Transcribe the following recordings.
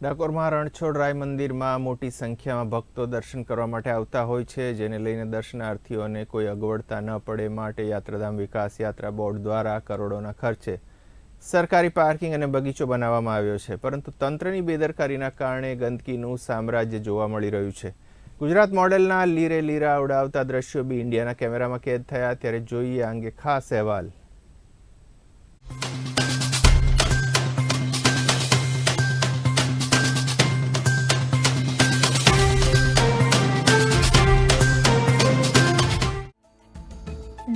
ડાકોરમાં રણછોડરાય મંદિરમાં મોટી સંખ્યામાં ભક્તો દર્શન કરવા માટે આવતા હોય છે, જેને લઈને દર્શનાર્થીઓને કોઈ અગવડતા ન પડે માટે યાત્રાધામ વિકાસ યાત્રા બોર્ડ દ્વારા કરોડોના ખર્ચે સરકારી પાર્કિંગ અને બગીચો બનાવવામાં આવ્યો છે, પરંતુ તંત્રની બેદરકારીના કારણે ગંદકીનું સામ્રાજ્ય જોવા મળી રહ્યું છે. ગુજરાત મોડેલના લીરે લીરા ઉડાવતા દ્રશ્યો બી ઇન્ડિયાના કેમેરામાં કેદ થયા, ત્યારે જોઈએ આ અંગે ખાસ અહેવાલ.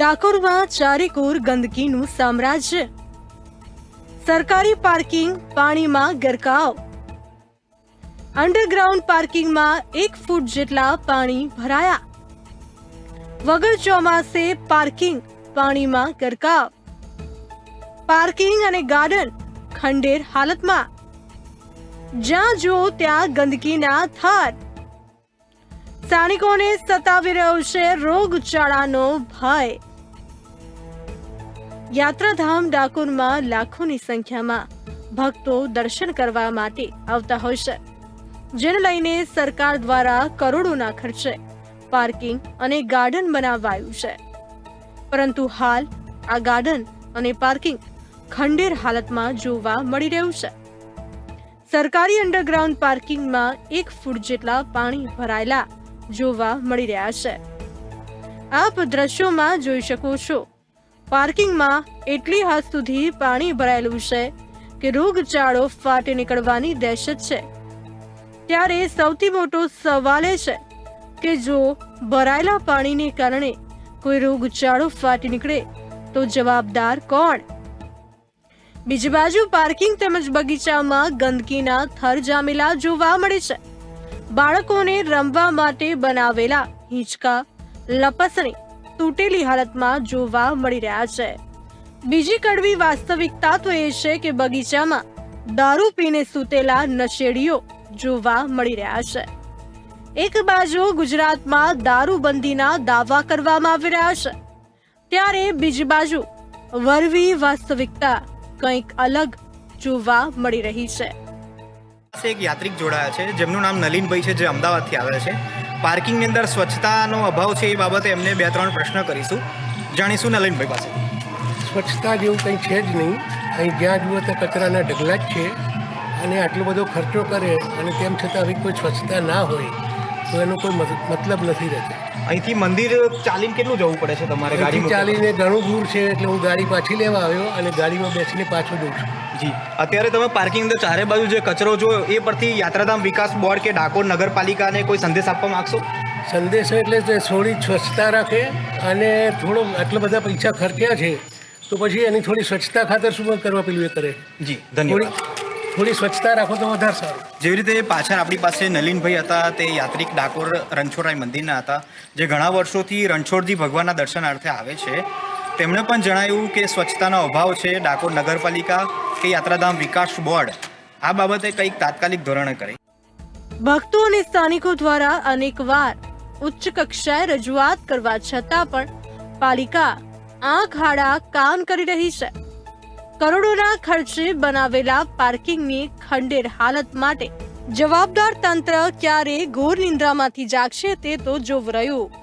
ડાકોરમાં ચારેકોર ગંદકીનું સામ્રાજ્ય. સરકારી પાર્કિંગ, પાણીમાં ગરકાવ. અંડરગ્રાઉન્ડ પાર્કિંગમાં એક ફૂટ જેટલા પાણી ભરાયા. વગર ચોમાસે પાર્કિંગ, પાણીમાં ગરકાવ. પાર્કિંગ અને ગાર્ડન, ખંડેર હાલતમાં. જ્યાં જુઓ ત્યાં ગંદકીના થાર. સ્થાનિકોને સતાવી રહ્યો છે રોગચાળાનો ભય. યાત્રાધામ ડાકોરમાં લાખોની સંખ્યામાં ભક્તો દર્શન કરવા માટે આવતા હોય છે, જેને લઈને સરકાર દ્વારા કરોડોના ખર્ચે પાર્કિંગ અને ગાર્ડન બનાવાયું છે. પરંતુ હાલ આ ગાર્ડન અને પાર્કિંગ ખંડેર હાલતમાં જોવા મળી રહ્યું છે. સરકારી અંડરગ્રાઉન્ડ પાર્કિંગમાં એક ફૂટ જેટલા પાણી ભરાયેલા જોવા મળી રહ્યા છે. આપ દ્રશ્યોમાં જોઈ શકો છો પાર્કિંગમાં એટલી હદ સુધી પાણી ભરાયેલું છે કે રોગચાળો ફાટી નીકળવાની દહેશત છે. ત્યારે સૌથી મોટો સવાલ એ છે કે જો ભરાયેલા પાણીને કારણે કોઈ રોગચાળો ફાટી નીકળે, તો જવાબદાર કોણ? બીજી બાજુ પાર્કિંગ તેમજ બગીચામાં ગંદકીના થર જામેલા જોવા મળે છે. બાળકોને રમવા માટે બનાવેલા હિંચકા, લપસણી તૂટેલી હાલતમાં જોવા મળી રહ્યા છે. બીજી કડવી વાસ્તવિકતા તો એ છે કે બગીચામાં દારૂ પીને સૂતેલા નશેડીઓ જોવા મળી રહ્યા છે. એક બાજુ ગુજરાતમાં દારૂબંધીના દાવા કરવામાં આવી રહ્યા છે. ત્યારે બીજી બાજુ વરવી વાસ્તવિકતા કંઈક અલગ જોવા મળી રહી છે. એક યાત્રિક જોડાયા છે, જેમનું નામ નલિનભાઈ છે, જે અમદાવાદથી આવ્યા છે. પાર્કિંગની અંદર સ્વચ્છતાનો અભાવ છે એ બાબતે એમને બે ત્રણ પ્રશ્ન કરીશું. જાણીશું નલિનભાઈ પાસે. સ્વચ્છતા જેવું કંઈ છે જ નહીં. અહીં જ્યાં જુઓ ત્યાં કચરાના ઢગલા જ છે. અને આટલો બધો ખર્ચો કરે અને તેમ છતાં આવી કોઈ સ્વચ્છતા ના હોય તો એનો કોઈ મત- મતલબ નથી રહેતો. અહીંથી મંદિર ચાલીને કેટલું જવું પડે છે તમારે ગાડી ચાલીને ઘણું દૂર છે એટલે હું ગાડી પાછી લેવા આવ્યો અને ગાડીમાં બેસીને પાછો દઉં છું જી. અત્યારે તમે પાર્કિંગ અંદર ચારે બાજુ જે કચરો જો એ પરથી યાત્રાધામ વિકાસ બોર્ડ કે ડાકોર નગરપાલિકાને કોઈ સંદેશ આપવા માગશો? સંદેશો એટલે થોડી સ્વચ્છતા રાખે અને થોડો આટલા બધા પૈસા ખર્ચ્યા છે તો પછી એની થોડી સ્વચ્છતા ખાતર શું કરવા પેલું એ કરે? જી ધન્યવાદ. થોડી સ્વચ્છતા રાખો તો વધારે સારું. જેવી રીતે પાછળ આપણી પાસે નલિનભાઈ હતા તે યાત્રિક ડાકોર રણછોડરાય મંદિરના હતા જે ઘણા વર્ષોથી રણછોડજી ભગવાનના દર્શનાર્થે આવે છે. તેમણે પણ જણાવ્યું કે સ્વચ્છતાનો અભાવ છે ડાકોર નગરપાલિકા કે યાત્રાધામ વિકાસ બોર્ડ. આ બાબતે કંઈક તાત્કાલિક ધોરણે કરે. ભક્તો અને સ્થાનિકો દ્વારા અનેકવાર ઉચ્ચ કક્ષાએ રજૂઆત કરવા છતાં પણ પાલિકા આંખ આડા કાન કરી રહી છે. કરોડોના ખર્ચે બનાવેલા પાર્કિંગની ખંડેર હાલત માટે જવાબદાર તંત્ર ક્યારે ઘોર નિંદ્રામાંથી જાગશે તે તો જોવ રહ્યું.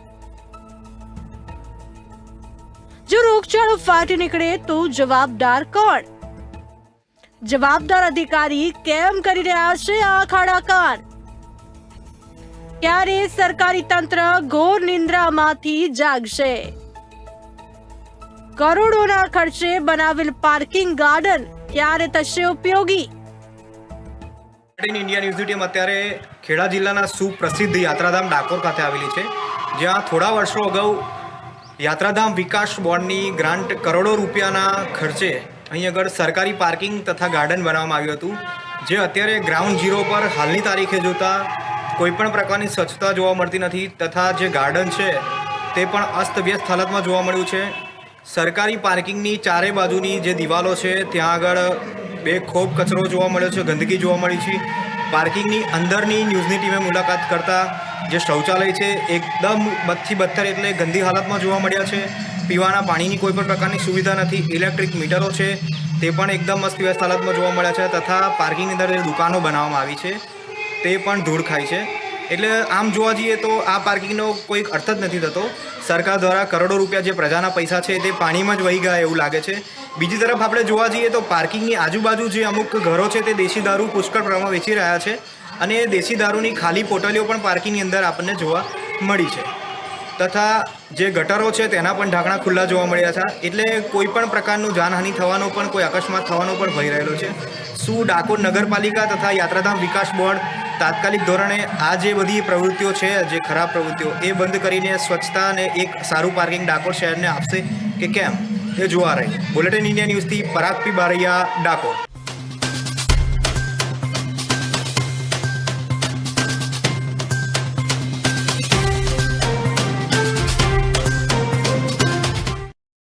જો રોગચાળો ફાટી નીકળે તો જવાબદાર કોણ? જવાબદાર અધિકારી કેમ કરી રહ્યા છે આ ખાડા કાન ક્યારે સરકારી તંત્ર ઘોર નિંદ્રામાંથી જાગશે? કરોડોના ખર્ચે બનાવેલ પાર્કિંગ ગાર્ડન ક્યારે થશે ઉપયોગી? ઇન ઇન્ડિયા ટીમ અત્યારે ખેડા જિલ્લાના સુપ્રસિદ્ધ યાત્રાધામ ડાકોર ખાતે આવેલી છે, જ્યાં થોડા વર્ષો અગાઉ યાત્રાધામ વિકાસ બોર્ડની ગ્રાન્ટ કરોડો રૂપિયાના ખર્ચે અહીં આગળ સરકારી પાર્કિંગ તથા ગાર્ડન બનાવવામાં આવ્યું હતું, જે અત્યારે ગ્રાઉન્ડ ઝીરો પર હાલની તારીખે જોતા કોઈપણ પ્રકારની સ્વચ્છતા જોવા મળતી નથી તથા જે ગાર્ડન છે તે પણ અસ્તવ્યસ્ત હાલતમાં જોવા મળ્યું છે. સરકારી પાર્કિંગની ચારે બાજુની જે દિવાલો છે, ત્યાં આગળ બે ખૂબ કચરો જોવા મળ્યો છે, ગંદકી જોવા મળી છે. પાર્કિંગની અંદરની ન્યૂઝની ટીમે મુલાકાત કરતા જે શૌચાલય છે, એકદમ બદથી બત્તર એટલે ગંદી હાલતમાં જોવા મળ્યા છે. પીવાના પાણીની કોઈ પણ પ્રકારની સુવિધા નથી, ઇલેક્ટ્રિક મીટરો છે, તે પણ એકદમ મસ્ત વ્યસ્ત હાલતમાં જોવા મળ્યા છે તથા પાર્કિંગની અંદર જે દુકાનો બનાવવામાં આવી છે, તે પણ ધૂળ ખાય છે. એટલે આમ જોવા જઈએ તો આ પાર્કિંગનો કોઈ અર્થ જ નથી થતો. સરકાર દ્વારા કરોડો રૂપિયા જે પ્રજાના પૈસા છે તે પાણીમાં જ વહી ગયા એવું લાગે છે. બીજી તરફ આપણે જોવા જઈએ તો પાર્કિંગની આજુબાજુ જે અમુક ઘરો છે તે દેશી દારૂ પુષ્કળ પ્રમાણમાં વેચી રહ્યા છે અને દેશી દારૂની ખાલી પોટલીઓ પણ પાર્કિંગની અંદર આપણને જોવા મળી છે. તથા જે ગટરો છે તેના પણ ઢાંકણા ખુલ્લા જોવા મળ્યા છે. એટલે કોઈ પણ પ્રકારનું જાનહાનિ થવાનો પણ, કોઈ અકસ્માત થવાનો પણ ભય રહેલો છે. શું ડાકોર નગરપાલિકા તથા યાત્રાધામ વિકાસ બોર્ડ તાત્કાલિક ધોરણે આ જે બધી પ્રવૃત્તિઓ છે, જે ખરાબ પ્રવૃત્તિઓ, એ બંધ કરીને સ્વચ્છતા અને એક સારું પાર્કિંગ ડાકોર શહેરને આપશે કે કેમ? એ જોવા રહી. બુલેટિન ઇન્ડિયા ન્યૂઝથી પરાગ પી બારૈયા, ડાકોર.